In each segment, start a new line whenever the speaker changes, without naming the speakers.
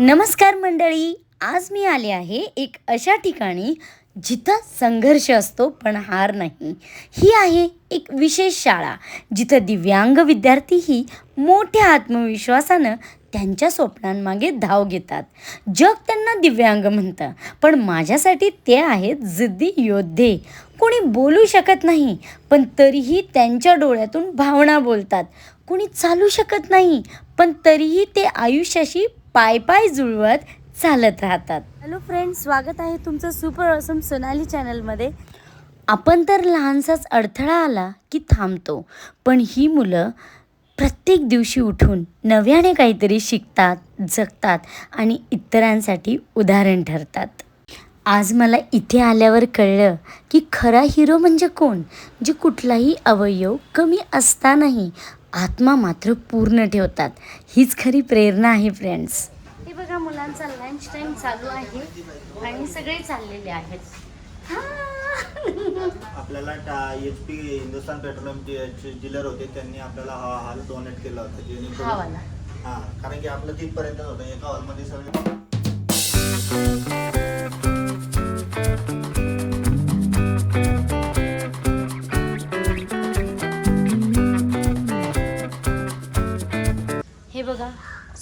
नमस्कार मंडळी. आज मी आले आहे एक अशा ठिकाणी जिथं संघर्ष असतो पण हार नाही. ही आहे एक विशेष शाळा. जिथं दिव्यांग विद्यार्थीही मोठ्या आत्मविश्वासानं त्यांच्या स्वप्नांमागे धाव घेतात. जग त्यांना दिव्यांग म्हणतं. पण माझ्यासाठी ते आहेत जिद्दी योद्धे. कोणी बोलू शकत नाही पण तरीही त्यांच्या डोळ्यातून भावना बोलतात. कोणी चालू शकत नाही पण तरीही ते आयुष्याशी पाय पाय जुळवत चालत राहतात. हॅलो फ्रेंड्स स्वागत आहे तुमचं सुपर असम सोनाली चॅनलमध्ये आपण तर लहानसाच अडथळा आला की थांबतो पण ही मुलं प्रत्येक दिवशी उठून नव्याने काहीतरी शिकतात जगतात आणि इतरांसाठी उदाहरण ठरतात. आज मला इथे आल्यावर कळलं की खरा हिरो म्हणजे कोण जे कुठलाही अवयव कमी असतानाही आत्मा मात्र पूर्ण ठेवतात. हीच खरी प्रेरणा आहे फ्रेंड्स हे बघा मुलांचा लंच टाइम चालू आहे आणि सगळे चाललेले आहेत. हा.
आपल्याला H P Hindustan petroleum dealer होते त्यांनी आपल्याला हा हॉल डोनेट केला होता
हा
जेणेकरून
वाला
हा कारण की आपलं तिथपर्यंत होतं एका हॉलमध्ये सगळे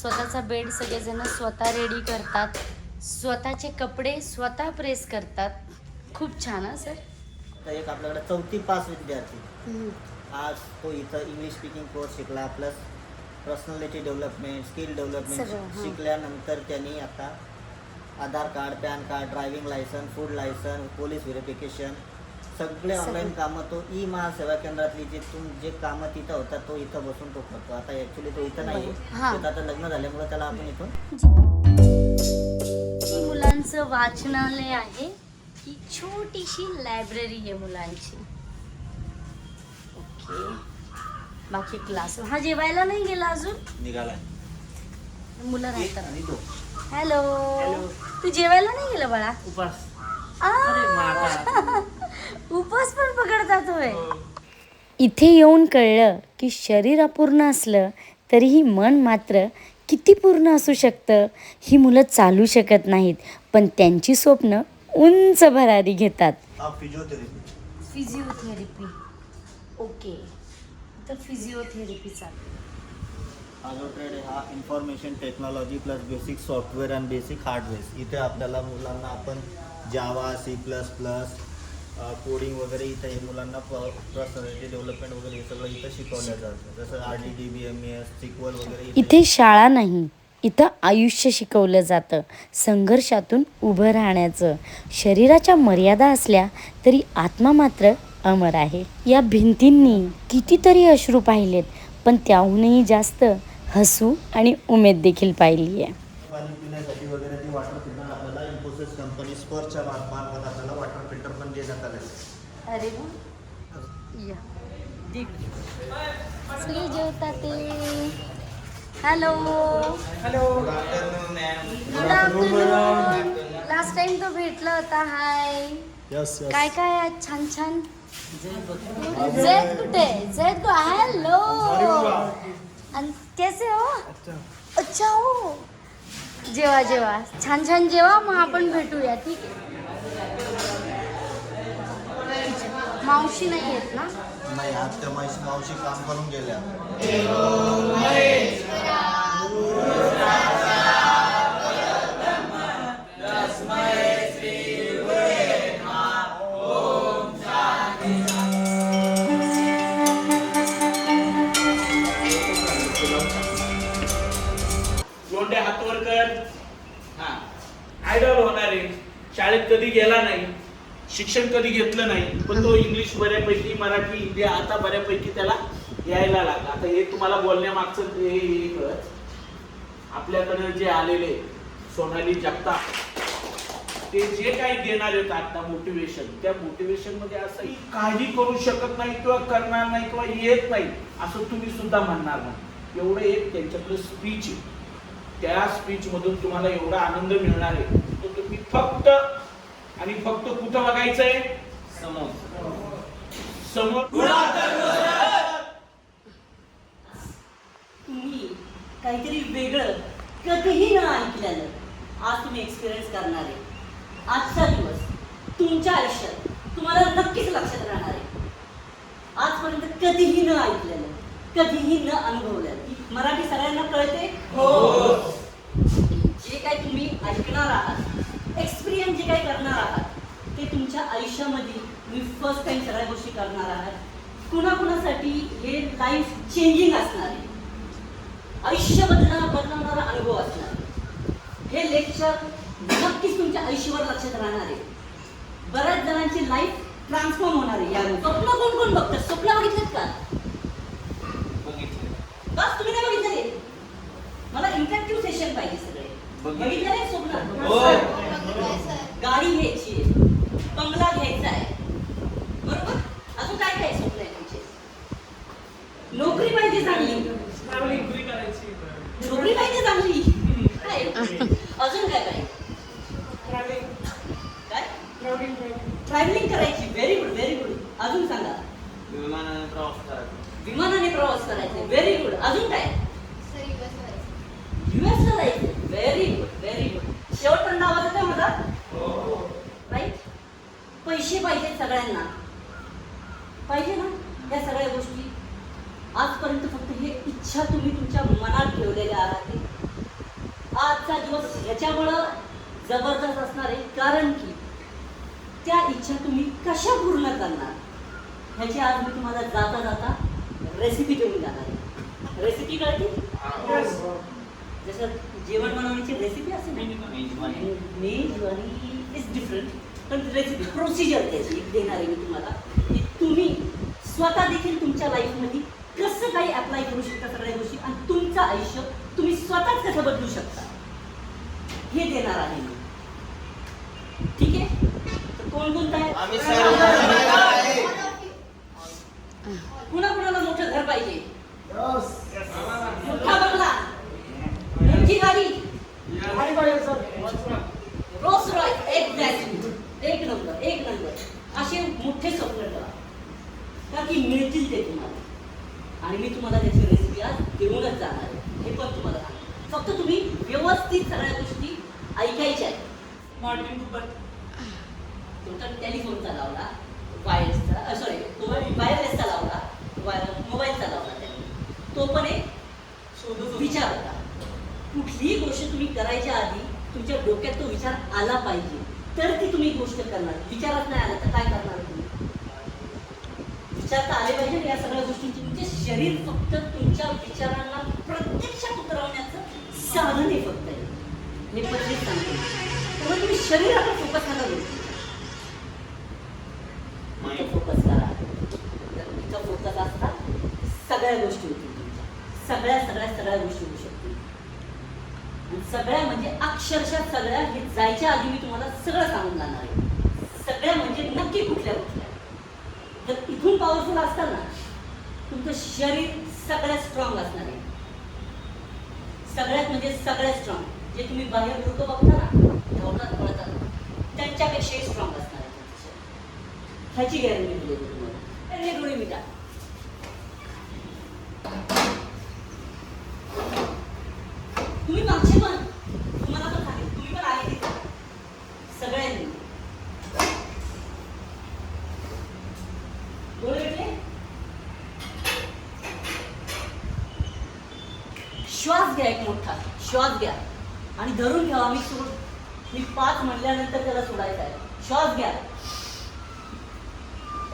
स्वतःचा बेड सगळेजण स्वतः रेडी करतात. स्वतःचे कपडे स्वतः प्रेस करतात. खूप छान हा सर
एक आपल्याकडे चौथी पास विद्यार्थी. आज तो इथं इंग्लिश स्पीकिंग कोर्स शिकला प्लस पर्सनॅलिटी डेव्हलपमेंट स्किल
सगळं,
डेव्हलपमेंट
हां.
शिकल्यानंतर त्यांनी आता Aadhaar card PAN card driving licence food licence police verification सगळे ऑनलाईन कामं तो ई महासेवा केंद्रातली जे तुम जे कामं तिथं होतात तो इथं बसून तो करतो. आता ॲक्च्युली तो इथं नाही
हां.
आहे आता लग्न झाल्यामुळे त्याला आपण इथून
ही मुलांचं वाचनालय आहे. ही छोटीशी लायब्ररी आहे मुलांची. ओके. बाकी क्लास हा जेवायला नाही गेला अजून?
निघालाय
मुलं
एक
राहतात
आणि दोन.
हॅलो. तू जेवायला नाही गेला बाळा?
उपास.
आ! उपास पण पकडतात होय. इथे येऊन कळलं की शरीर अपूर्ण असलं तरीही मन मात्र किती पूर्ण असू शकतं ही मुलं चालू शकत नाहीत पण त्यांची स्वप्न उंच भरारी घेतात.
फिजिओथेरपी
फिजिओथेरपी ओके तर फिजिओथेरपी चालू.
हा जो ट्रेड आहे हा information technology plus basic software and basic hardware इथे आपल्याला मुलांना आपण Java C plus plus coding वगैरे इथे हे मुलांना पर्सनॅलिटी डेव्हलपमेंट वगैरे हे सगळं इथं शिकवलं जातं. जसं R D D B M S SQL वगैरे
इथे शाळा नाही इथं आयुष्य शिकवलं जातं. संघर्षातून उभं राहण्याचं. शरीराच्या मर्यादा असल्या तरी आत्मा मात्र अमर आहे. या भिंतींनी कितीतरी अश्रू पाहिलेत पण त्याहूनही जास्त हसू आणि उमेद देखील पाहिली आहे
पाणी पिण्यासाठी वगैरे ती वॉटर फिल्टर आपल्याला इन्फोसिस कंपनी स्पर्सच्या मार्फत आपल्याला वॉटर फिल्टर पण देण्यात आलं
अरे या सगळे जेवतात ते? Hello
hello
good afternoon last time तो भेटला होता हाय
यस
काय काय आहे छान छान? जैद कुठे? जैद को हॅलो आणि कैसे हो? अच्छा हो. जेवा जेवा. छान छान जेवा मग आपण भेटूया ठीक आहे. मावशी नाही येत ना?
नाही आज त्या मावशी मावशी काम करून गेल्या.
लोंढे हातवर कर हा. आयडॉल होणार. आहे शाळेत कधी गेला नाही. शिक्षण कधी घेतलं नाही पण तो इंग्लिश बऱ्यापैकी मराठी हिंदी आता बऱ्यापैकी त्याला यायला लागला. आता हे तुम्हाला बोलण्यामागचं ते हे हे कळत. आपल्याकडे जे आलेले सोनाली जगताप ते जे काही देणार आहेत आता मोटिवेशन त्या मोटिवेशनमध्ये असं काही करू शकत नाही किंवा करणार नाही किंवा येत नाही असं तुम्ही सुद्धा म्हणणार नाही. एवढं एक त्यांच्याकडे स्पीच आहे. त्या स्पीच मधून तुम्हाला एवढा आनंद मिळणार आहे. तो तुम्ही फक्त आणि फक्त कुठं बघायचंय? समोर. समोर.
तुम्ही काहीतरी वेगळं कधीही न ऐकलेलं आज तुम्ही एक्सपिरियन्स करणार आहे. आजचा दिवस तुमच्या आयुष्यात तुम्हाला नक्कीच लक्षात राहणार आहे. आजपर्यंत कधीही न ऐकलेलं कधीही न अनुभवलेलं मराठी सगळ्यांना कळते? हो. जे काही तुम्ही ऐकणार आहात एक्सपिरियन्स जे काही करणार आहात ते तुमच्या आयुष्यामध्ये तुम्ही फर्स्ट टाइम सगळ्या गोष्टी करणार आहात. कुणाकुणासाठी हे लाईफ चेंजिंग असणार आहे. आयुष्य बदलणार बदलणारा अनुभव असणार. हे लेक्चर नक्कीच तुमच्या आयुष्यावर लक्षात राहणार आहे. बऱ्याच जणांची लाईफ ट्रान्सफॉर्म होणार आहे. यावेळी स्वप्न कोण कोण बघतात? स्वप्न बघितलेत का? बस तुम्ही नाही बघितले मला इंटरॅक्टिव्ह सेशन पाहिजे सगळे.
बघितले.
बघितले स्वप्न?
हो.
गाडी घ्यायची आहे. बंगला घ्यायचा आहे. बरोबर? अजून काय काय स्वप्न आहे तुमचे? नोकरी पाहिजे चांगली. नोकरी पाहिजे चांगली. काय? अजून काय पाहिजे काय? ट्रॅव्हलिंग करायची. व्हेरी गुड व्हेरी गुड अजून सांगा.
विमानाने प्रवास करायचा.
विमानाने प्रवास करायचे. व्हेरी गुड अजून काय? युएस ला जायचं. व्हेरी गुड व्हेरी गुड शेवटपर्यंत आवाज येतोय माझा? राईट पैसे पाहिजेत सगळ्यांना? पाहिजे ना या सगळ्या गोष्टी? आजपर्यंत फक्त हे इच्छा तुम्ही तुमच्या मनात ठेवलेल्या आहात. आजचा दिवस ह्याच्यामुळं जबरदस्त असणार आहे. कारण की त्या इच्छा तुम्ही कशा पूर्ण करणार? ह्याची आज मी तुम्हाला जाता जाता रेसिपी देऊन जाणार आहे. रेसिपी कळते? जसं जेवण बनवण्याची रेसिपी असेल.
मेजवानी
इज डिफरंट पण रेसिपी प्रोसिजर त्याची देणार आहे मी तुम्हाला की तुम्ही स्वतः देखील तुमच्या लाईफमध्ये कसं काही अप्लाय करू शकता सगळ्या गोष्टी आणि तुमचं आयुष्य तुम्ही स्वतःच कसं बदलू शकता हे देणार आहे मी. ठीक आहे? तर कोण कोणतं आहे कुणा कुणाला मोठं घर पाहिजे? मोठा बंगला. मोठी गाडी. रोज रॉय एक्झॅक्टली एक नंबर एक नंबर. असे मोठे स्वप्न ठेवा. का की मिळतील ते तुम्हाला. आणि मी तुम्हाला त्याची रेसिपी आज देऊनच जाणार आहे. हे पण तुम्हाला सांगतो. फक्त तुम्ही व्यवस्थित सगळ्या गोष्टी ऐकायच्या आहेत.
मॉर्निंग
टेलिफोनचा लावला वायरचा सॉरी तो वायरलेसचा लावला मोबाईलचा लावला त्यांनी. तो पण एक विचार होता. कुठलीही गोष्ट तुम्ही करायच्या आधी तुमच्या डोक्यात तो विचार आला पाहिजे. तर ती तुम्ही गोष्ट करणार. विचारात नाही आलं तर काय करणार तुम्ही? विचारता आले पाहिजे या सगळ्या गोष्टींची. तुमचे शरीर फक्त तुमच्या विचारांना प्रत्यक्षात उतरवण्याचं साधन आहे फक्त. आहे हे पण सांगते. त्यामुळे तुम्ही शरीरावर फोकस नका करू फोकस करा. फोकस असता सगळ्या गोष्टी होतील तुमच्या. सगळ्या सगळ्या सगळ्या गोष्टी होऊ शकतील. सगळ्या म्हणजे अक्षरशः सगळ्या हे जायच्या आधी मी सगळं सांगून जाणार आहे. सगळ्या म्हणजे नक्की कुठल्या कुठल्या. जर इथून पॉवरफुल असताना तुमचं शरीर सगळ्यात स्ट्रॉंग असणार आहे. सगळ्यात म्हणजे सगळ्यात स्ट्रॉंग जे तुम्ही बाहेर लोक बघता ना धावतात पळतात त्यांच्यापेक्षाही स्ट्रॉंग असणार आहे ह्याची गॅरंटी दिली तुम्हाला. त्यांनी मिटा तुम्ही मागचे पण तुम्हाला पण सांगेल तुम्ही पण आहे तिथे सगळ्यांनी डोळे मिटले श्वास घ्या एक मोठा श्वास घ्या आणि धरून घ्यावा मी सोड. मी पाच म्हणल्यानंतर त्याला सोडायचं आहे. श्वास घ्या.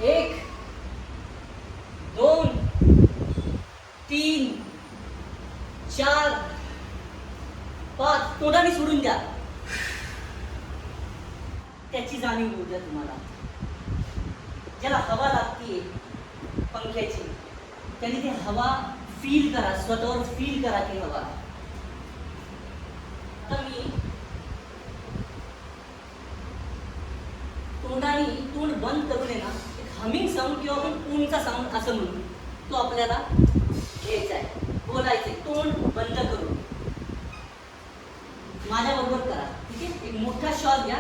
एक दोन तीन चार पाच. तोंडाने सोडून द्या. त्याची जाणीव होऊ द्या तुम्हाला. ज्याला हवा लागते पंख्याची त्याने ती हवा फील करा स्वतःवर फील करा ती हवा. आता मी तोंडाने तोंड बंद करून आहे ना एक हमिंग साऊंड किंवा आपण ऊनचा साऊंड असं म्हणून तो आपल्याला घ्यायचा आहे. बोलायचं तोंड बंद करून. माझ्याबरोबर करा. ठीक आहे? एक मोठा श्वास घ्या.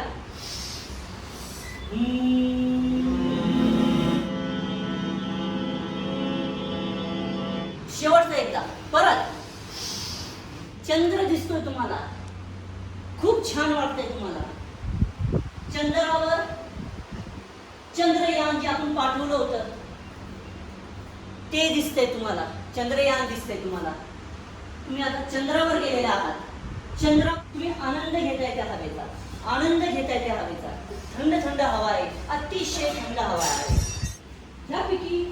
हे दिसतंय तुम्हाला चंद्रयान दिसतंय तुम्हाला. तुम्ही आता चंद्रावर गेलेले आहात. चंद्र तुम्ही आनंद घेताय त्या हवेचा. आनंद घेताय त्या हवेचा. थंड थंड हवा आहे. अतिशय थंड हवा आहे. ह्यापैकी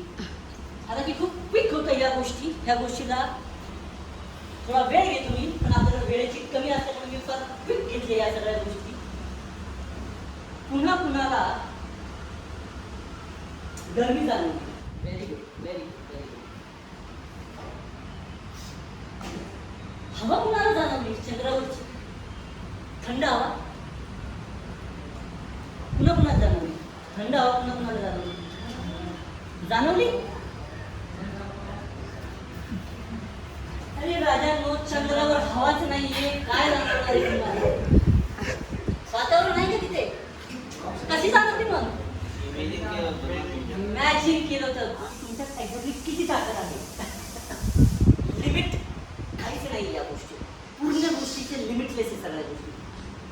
आता की खूप क्विक होतं या गोष्टी ह्या गोष्टीला थोडा वेळ घेतो मी पण आपल्याला वेळेची कमी असल्यामुळे मी फार क्विक घेतली या सगळ्या गोष्टी. पुन्हा कुणाला गरमी जाणवते very good very good very good हवा कुणाला जाणवली चंद्रावरची. थंड हवा. पुन्हा पुन्हा जाणवली. थंड हवा पुन्हा कुणाला जाणवली. जाणवली? अरे राजा नो चंद्रावर हवाच नाहीये. काय जाणवणार वातावरण आहे का तिथे? कशी जाणवते मग? मॅजिक केलं तर तुमच्या एक्झॅक्टली किती ताकद आहे. नाही या गोष्टी. पूर्ण गोष्टीचे लिमिटलेस आहे सगळ्या गोष्टी.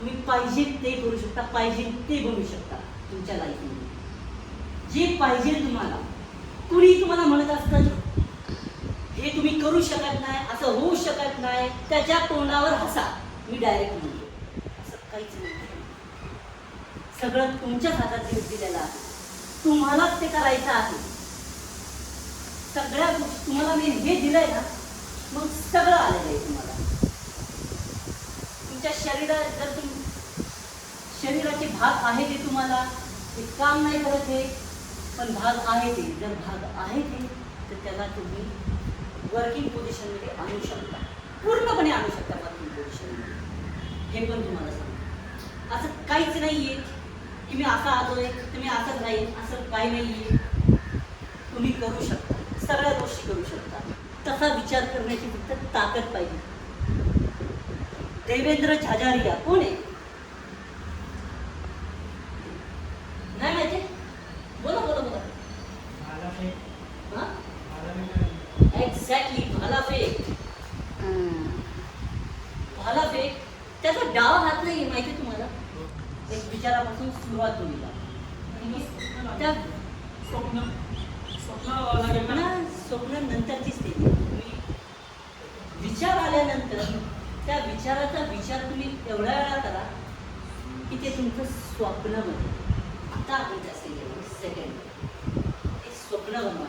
तुम्ही पाहिजे ते करू शकता पाहिजे ते बनवू शकता तुमच्या लाईफमध्ये जे पाहिजे तुम्हाला. कुणी तुम्हाला म्हणत असतं हे तुम्ही करू शकत नाही असं होऊ शकत नाही त्याच्या तोंडावर हसा. मी डायरेक्ट म्हणतो. असं काहीच नाही. सगळं तुमच्याच हातात दिलेलं आहे. तुम्हालाच ते करायचं आहे. सगळ्या गोष्टी तुम्हाला मी हे दिलंय ना मग सगळं आलेलं आहे तुम्हाला. तुमच्या शरीरात जर तुम शरीराचे भाग आहे ते तुम्हाला ते काम नाही करत हे पण भाग आहे ते. जर भाग आहे ते तर त्याला तुम्ही वर्किंग पोझिशनमध्ये आणू शकता. पूर्णपणे आणू शकता वर्किंग पोझिशनमध्ये हे पण तुम्हाला सांगतो. असं काहीच नाही आहे की मी असा आलोय तर मी असंच नाही असं काही नाही आहे तुम्ही करू शकता. सगळ्या गोष्टी करू शकता. तसा विचार करण्याची फक्त ताकद पाहिजे. देवेंद्र झाझारिया कोण आहे? नाही माहिती? बोला बोला बोला. एक्झॅक्टली भालाफेक. भालाफेक. त्याचा डावा हात नाही माहिती तुम्हाला? एक विचारापासून सुरुवात होईल. त्या स्वप्न. स्वप्न स्वप्न नंतरची स्थिती. तुम्ही विचार आल्यानंतर त्या विचाराचा विचार तुम्ही एवढ्या वेळा करा की ते तुमचं स्वप्न बनेल. आता आपण जास्त सेकंड ते स्वप्न बनवा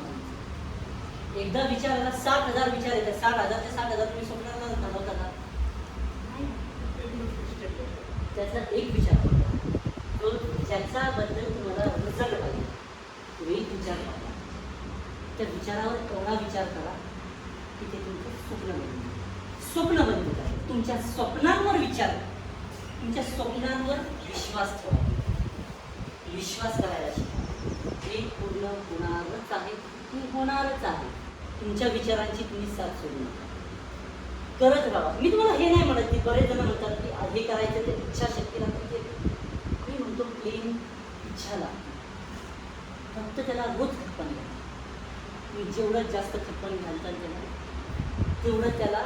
एकदा विचाराला साठ हजार विचार येतात. साठ हजार ते साठ हजार तुम्ही स्वप्नाला घालवता का? त्याचा एक विचार तो तो ज्याच्याबद्दल तुम्हाला रिझल्ट पाहिजे तो एक विचार करा. त्या विचारावर एवढा विचार करा. की ते तुमचं स्वप्न बनतं. स्वप्न बनवत आहे तुमच्या स्वप्नांवर विचार. तुमच्या स्वप्नांवर विश्वास ठेवा. विश्वास करायला शिका. ते पूर्ण होणारच आहे. ते होणारच आहे. तुमच्या विचारांची तुम्ही साथ सोडू नका. करत राहा. मी तुम्हाला हे नाही म्हणत की बरेच जण म्हणतात की हे करायचं ते इच्छाशक्ती लागते. ते मी म्हणतो प्लेन इच्छा लागते. फक्त त्याला रोज खप्पन घ्या तुम्ही जेवढं जास्त खप्पन घालताल त्याला तेवढं त्याला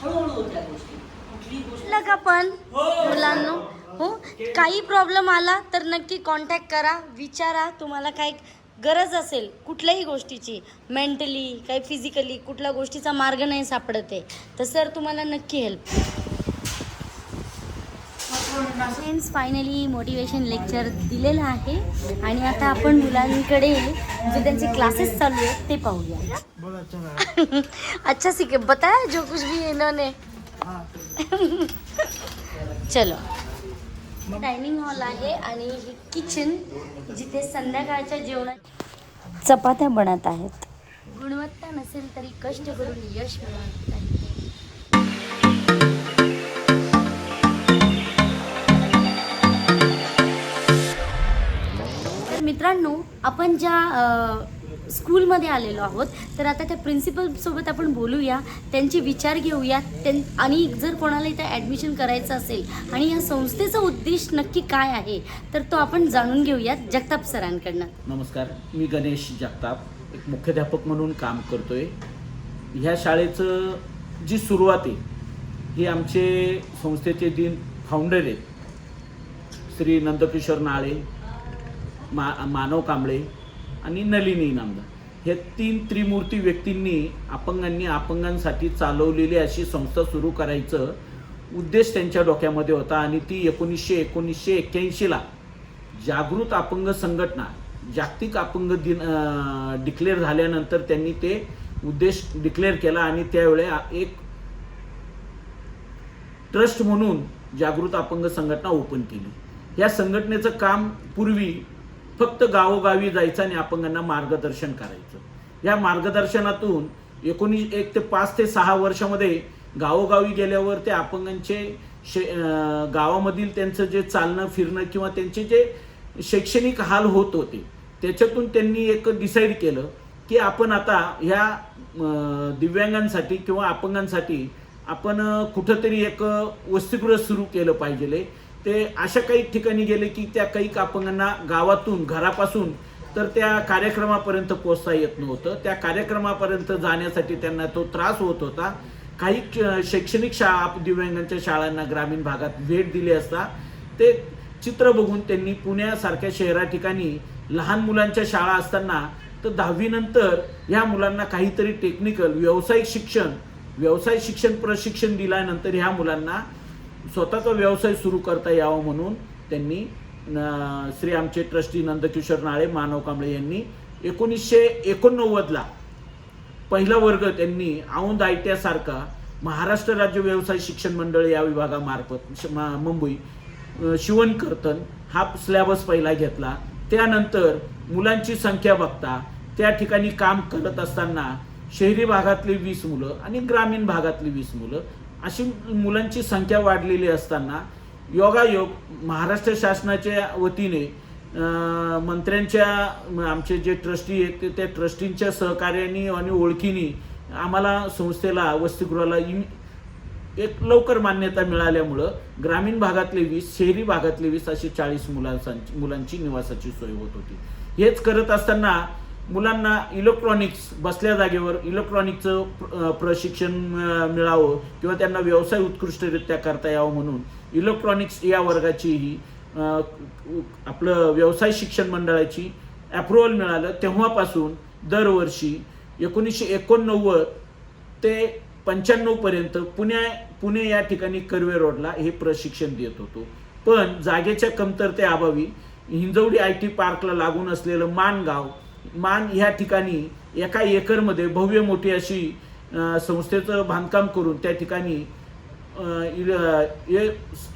हळूहळू होत्या गोष्टी. कुठली गोष्ट
म्हटलं का पण? मुलांनो हो? काही प्रॉब्लेम आला तर नक्की कॉन्टॅक्ट करा विचारा. तुम्हाला काय गरज असेल कुठल्याही गोष्टीची मेंटली काही फिजिकली कुठल्या गोष्टीचा मार्ग नाही सापडत आहे. तर सर तुम्हाला नक्की help friends finally motivation lecture दिलेलं आहे. आणि आता आपण मुलांकडे जे त्यांचे क्लासेस चालू आहेत ते पाहूया. अच्छा. सीखे बताया जो कुछ भी इन्होंने. चलो. डायनिंग हॉल आहे आणि हे किचन जिथे संध्याकाळच्या जेवणात चपात्या बनत आहेत. गुणवत्ता नसेल तरी कष्ट करून यश मिळवत आहे. आपण ज्या स्कूलमध्ये आलेलो आहोत तर आता त्या प्रिन्सिपलसोबत आपण बोलूया त्यांचे विचार घेऊया त्यां आणि जर कोणाला इथं ॲडमिशन करायचं असेल आणि या संस्थेचा उद्देश नक्की काय आहे तर तो आपण जाणून घेऊयात जगताप सरांकडनं.
नमस्कार मी गणेश जगताप एक मुख्याध्यापक म्हणून काम करतोय. ह्या शाळेचं जी सुरुवात आहे हे आमचे संस्थेचे दिन फाउंडर आहेत. श्री नंदकिशोर नाळे मा मानव कांबळे आणि नलिनी इनामदार हे तीन त्रिमूर्ती व्यक्तींनी अपंगांनी अपंगांसाठी चालवलेली अशी संस्था सुरू करायचं उद्देश त्यांच्या डोक्यामध्ये होता आणि ती एकोणीसशे एकोणीसशे एक्क्याऐंशीला जागृत अपंग संघटना जागतिक अपंग दिन डिक्लेअर झाल्यानंतर त्यांनी ते उद्देश डिक्लेअर केला आणि त्यावेळे एक ट्रस्ट म्हणून जागृत अपंग संघटना ओपन केली. या संघटनेचं काम पूर्वी फक्त गावोगावी जायचं आणि अपंगांना मार्गदर्शन करायचं. या मार्गदर्शनातून एकोणीस एक ते पाच ते सहा वर्षामध्ये गावोगावी गेल्यावर ते अपंगांचे शे गावामधील त्यांचं जे चालणं फिरणं किंवा त्यांचे जे शैक्षणिक हाल होत होते त्याच्यातून त्यांनी एक डिसाईड केलं की आपण आता ह्या दिव्यांगांसाठी किंवा अपंगांसाठी आपण कुठंतरी एक वसतिगृह सुरू केलं पाहिजे. ते अशा काही ठिकाणी गेले की त्या काही अपंगांना गावातून घरापासून तर त्या कार्यक्रमापर्यंत पोचता येत नव्हतं. त्या कार्यक्रमापर्यंत जाण्यासाठी त्यांना तो त्रास होत होता. काही शैक्षणिक शाळा दिव्यांगांच्या शाळांना ग्रामीण भागात भेट दिली असता. ते चित्र बघून त्यांनी पुण्यासारख्या शहरा ठिकाणी लहान मुलांच्या शाळा असताना तर दहावीनंतर ह्या मुलांना काहीतरी टेक्निकल व्यावसायिक शिक्षण व्यवसाय शिक्षण प्रशिक्षण दिल्यानंतर ह्या मुलांना स्वतःचा व्यवसाय सुरू करता यावा म्हणून त्यांनी श्री आमचे ट्रस्टी नंदकिशोर नाळे मानव कांबळे यांनी एकोणीसशे एकोणनव्वदला पहिला वर्ग त्यांनी औंध आयट्यासारखा महाराष्ट्र राज्य व्यवसाय शिक्षण मंडळ या विभागामार्फत मुंबई शिवणकर्तन कर्तन हा स्लॅबस पहिला घेतला. त्यानंतर मुलांची संख्या बघता त्या ठिकाणी काम करत असताना शहरी भागातली वीस मुलं आणि ग्रामीण भागातली वीस मुलं अशी मुलांची संख्या वाढलेली असताना योगायोग महाराष्ट्र शासनाच्या वतीने मंत्र्यांच्या आमचे जे ट्रस्टी आहेत ते- त्या ट्रस्टींच्या सहकार्याने आणि ओळखीने आम्हाला संस्थेला वसतिगृहाला इ- एक लवकर मान्यता मिळाल्यामुळं ग्रामीण भागातले वीस शहरी भागातले वीस असे चाळीस मुलांची मुलांची निवासाची सोय होत होती. हेच करत असताना मुलांना इलेक्ट्रॉनिक्स बसल्या जागेवर इलेक्ट्रॉनिकचं प्र- प्रशिक्षण मिळावं किंवा त्यांना व्यवसाय उत्कृष्टरित्या करता यावं म्हणून इलेक्ट्रॉनिक्स या वर्गाचीही आपलं व्यवसाय शिक्षण मंडळाची ॲप्रुव्हल मिळालं. तेव्हापासून दरवर्षी एकोणीसशे एकोणनव्वद ते पंच्याण्णवपर्यंत पुण्या पुणे या ठिकाणी कर्वे रोडला हे प्रशिक्षण देत होतो. पण जागेच्या कमतरतेअभावी हिंजवडी आय टी पार्कला लागून असलेलं माणगाव मान ह्या ठिकाणी एका एकरमध्ये भव्य मोठी अशी संस्थेचं बांधकाम करून त्या ठिकाणी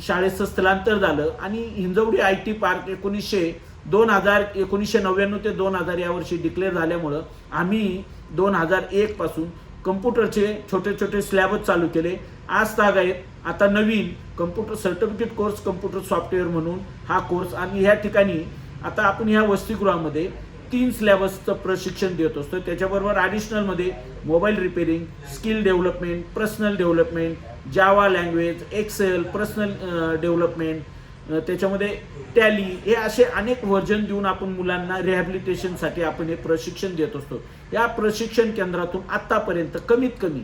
शाळेचं स्थलांतर झालं. आणि हिंजवडी आय टी पार्क एकोणीसशे दोन हजार एकोणीसशे नव्याण्णव ते दोन हजार यावर्षी डिक्लेअर झाल्यामुळं आम्ही दोन हजार एकपासून कम्प्युटरचे छोटे छोटे स्लॅबच चालू केले. आज ताग आहेत. आता नवीन computer certificate course computer software म्हणून हा कोर्स आणि ह्या ठिकाणी आता आपण ह्या वसतिगृहामध्ये तीन सिलेबसचं प्रशिक्षण देत असतो. त्याच्याबरोबर ॲडिशनलमध्ये mobile repairing skill development personal development Java language Excel personal development त्याच्यामध्ये टॅली हे असे अनेक व्हर्जन देऊन आपण मुलांना रिहॅबिलिटेशनसाठी आपण हे प्रशिक्षण देत असतो. या प्रशिक्षण केंद्रातून आत्तापर्यंत कमीत कमी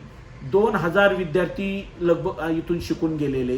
दोन हजार विद्यार्थी लगभग इथून शिकून गेलेले.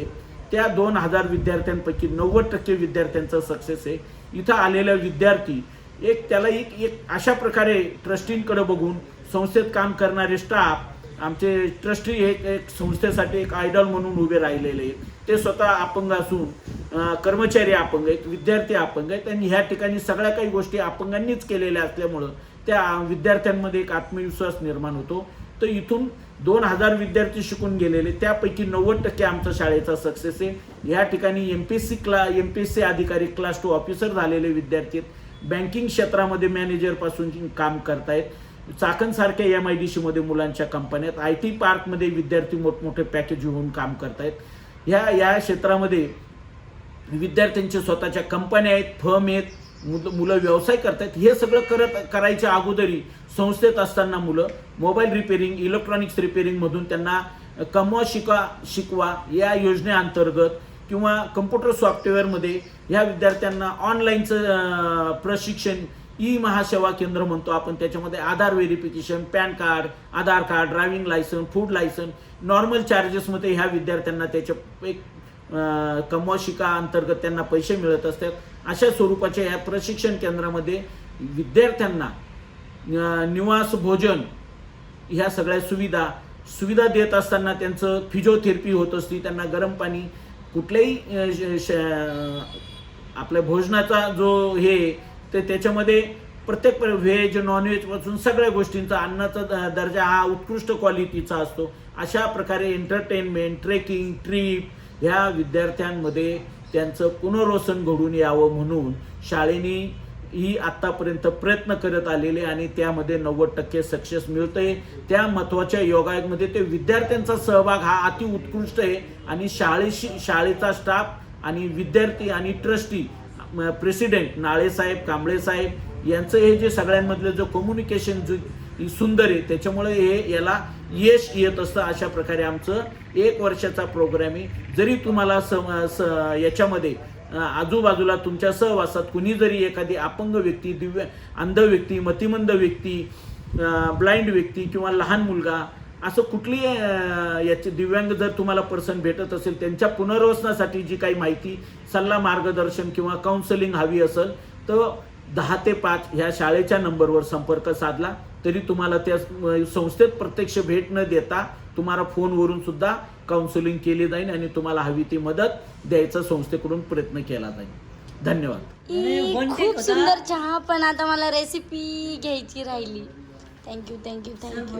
त्या दोन हजार विद्यार्थ्यांपैकी नव्वद टक्के विद्यार्थ्यांचा सक्सेस आहे इथं आलेला विद्यार्थी एक त्याला एक एक अशा प्रकारे ट्रस्टींकडे बघून संस्थेत काम करणारे स्टाफ आमचे ट्रस्टी एक एक संस्थेसाठी एक आयडॉल म्हणून उभे राहिलेले आहेत. ते स्वतः अपंग असून कर्मचारी अपंग आहेत विद्यार्थी अपंग आहेत. आणि ह्या ठिकाणी सगळ्या काही गोष्टी अपंगांनीच केलेल्या असल्यामुळं त्या विद्यार्थ्यांमध्ये एक आत्मविश्वास निर्माण होतो. तर इथून दोन हजार विद्यार्थी शिकून गेलेले त्यापैकी नव्वद टक्के आमचा शाळेचा सक्सेस आहे. या ठिकाणी एम पी एस सी क्ला एम पी एस सी अधिकारी क्लास टू ऑफिसर झालेले विद्यार्थी आहेत. बँकिंग क्षेत्रामध्ये मॅनेजरपासून काम करतायत. चाकणसारख्या एम आय डी सीमध्ये मुलांच्या कंपन्यात आय टी पार्कमध्ये विद्यार्थी मोठमोठे पॅकेज घेऊन काम करतायत. ह्या या क्षेत्रामध्ये विद्यार्थ्यांच्या स्वतःच्या कंपन्या आहेत फर्म आहेत मुलं मुलं व्यवसाय करतायत. हे सगळं करत करायच्या अगोदरी संस्थेत असताना मुलं मोबाईल रिपेरिंग इलेक्ट्रॉनिक्स रिपेरिंगमधून त्यांना कमवा शिका शिकवा या योजनेअंतर्गत किंवा कम्प्युटर सॉफ्टवेअरमध्ये ह्या विद्यार्थ्यांना ऑनलाईनचं प्रशिक्षण ई महासेवा केंद्र म्हणतो आपण त्याच्यामध्ये Aadhaar verification PAN card Aadhaar card driving licence food licence normal चार्जेसमध्ये ह्या विद्यार्थ्यांना त्याच्या एक कमवा शिका अंतर्गत त्यांना पैसे मिळत असतात. अशा स्वरूपाच्या या प्रशिक्षण केंद्रामध्ये विद्यार्थ्यांना निवास भोजन ह्या सगळ्या सुविधा सुविधा देत असताना त्यांचं फिजिओथेरपी होत असते त्यांना गरम पाणी कुठल्याही श- श- आपल्या भोजनाचा जो हे ते त्याच्यामध्ये प्रत्येक व्हेज नॉनव्हेजपासून सगळ्या गोष्टींचा अन्नाचा द- दर्जा हा उत्कृष्ट क्वालिटीचा असतो. अशा प्रकारे एंटरटेनमेंट ट्रेकिंग ट्रीप ह्या विद्यार्थ्यांमध्ये त्यांचं पुनर्वसन घडून यावं म्हणून शाळेने ही आत्तापर्यंत प्रयत्न करत आलेले आणि त्यामध्ये नव्वद टक्के सक्सेस मिळतंय. त्या महत्त्वाच्या योगायोगमध्ये ते विद्यार्थ्यांचा सहभाग हा अति उत्कृष्ट आहे आणि शाळेशी शाळेचा स्टाफ आणि विद्यार्थी आणि ट्रस्टी प्रेसिडेंट नाळेसाहेब कांबळे साहेब यांचं हे जे सगळ्यांमधलं जो कम्युनिकेशन जो सुंदर आहे त्याच्यामुळे हे याला यश येत असतं अशा प्रकारे आमचं एक वर्षाचा प्रोग्राम आहे. जरी तुम्हाला स स- याच्यामध्ये आजूबाजूला तुमच्या सहवासात कुणी जरी एखादी अपंग व्यक्ती दिव्य अंध व्यक्ती मतिमंद व्यक्ती ब्लाइंड व्यक्ती किंवा लहान मुलगा असं कुठली याचे दिव्यांग जर तुम्हाला पर्सन भेटत असेल त्यांच्या पुनर्वसनासाठी जी काही माहिती सल्ला मार्गदर्शन किंवा काउन्सिलिंग हवी असेल तर दहा ते पाच ह्या शाळेच्या नंबरवर संपर्क साधला. तरी तुम्हाला त्या संस्थेत प्रत्यक्ष भेट न देता तुम्हाला फोनवरून सुद्धा काउन्सिलिंग केली जाईल आणि तुम्हाला हवी ती मदत द्यायचा संस्थेकडून प्रयत्न केला जाईल. धन्यवाद.
खूप. सुंदर चहा पण आता मला रेसिपी घ्यायची राहिली. Thank you thank you thank you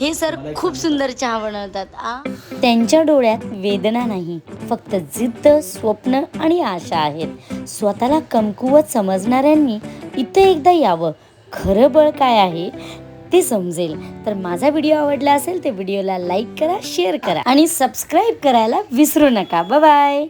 हे सर खूप सुंदर चहा बनवतात आ? त्यांच्या डोळ्यात वेदना नाही फक्त जिद्द स्वप्न आणि आशा आहेत. स्वतःला कमकुवत समजणाऱ्यांनी इथं एकदा यावं. खरं बळ काय आहे ते समजेल. तर माझा व्हिडिओ आवडला असेल तर व्हिडिओला लाईक करा शेअर करा आणि सबस्क्राईब करायला विसरू नका. बाय